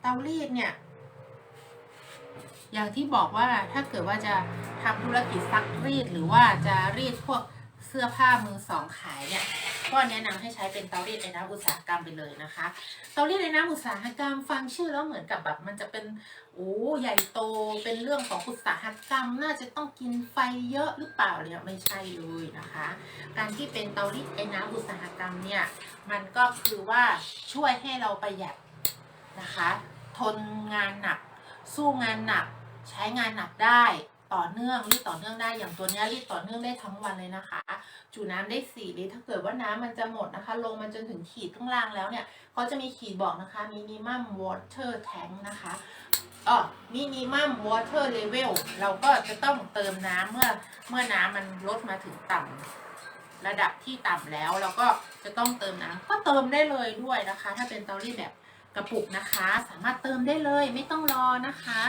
เตารีดเนี่ย อย่างที่บอกว่าถ้าเกิดว่าจะทำธุรกิจซักรีดหรือว่าจะรีดพวกเสื้อผ้ามือสองขายเนี่ยก็แนะนำให้ใช้เป็นเตารีดไอ้น้ำอุตสาหกรรมไปเลยนะคะ เตารีดไอ้น้ำอุตสาหกรรมฟังชื่อแล้วเหมือนกับแบบมันจะเป็นโอ้ใหญ่โตเป็นเรื่องของอุตสาหกรรม น่าจะต้องกินไฟเยอะหรือเปล่าเนี่ยไม่ใช่เลยนะคะ การที่เป็นเตารีดไอ้น้ำอุตสาหกรรมเนี่ยมันก็คือว่าช่วยให้เราประหยัด นะคะ ทนงานหนัก สู้งานหนัก ใช้งานหนักได้ต่อเนื่องรีดต่อเนื่องได้อย่างตัวนี้รีดต่อเนื่องได้ทั้งวันเลยนะคะ จุน้ำได้4ลิตรถ้าเกิดว่าน้ำมันจะหมดนะคะ ลงมาจนถึงขีดข้างล่างแล้วเนี่ยเขาจะมีขีดบอกนะคะ minimum water tank นะคะอ๋อ minimum water level เราก็จะต้องเติมน้ำเมื่อเมื่อน้ำมันลดมาถึงต่ำระดับที่ต่ำแล้วเราก็จะต้องเติมน้ำก็เติมได้เลยด้วยนะคะ ถ้าเป็นเตารีดแบบ กระปุกนะคะ สามารถเติมได้เลยไม่ต้องรอนะคะ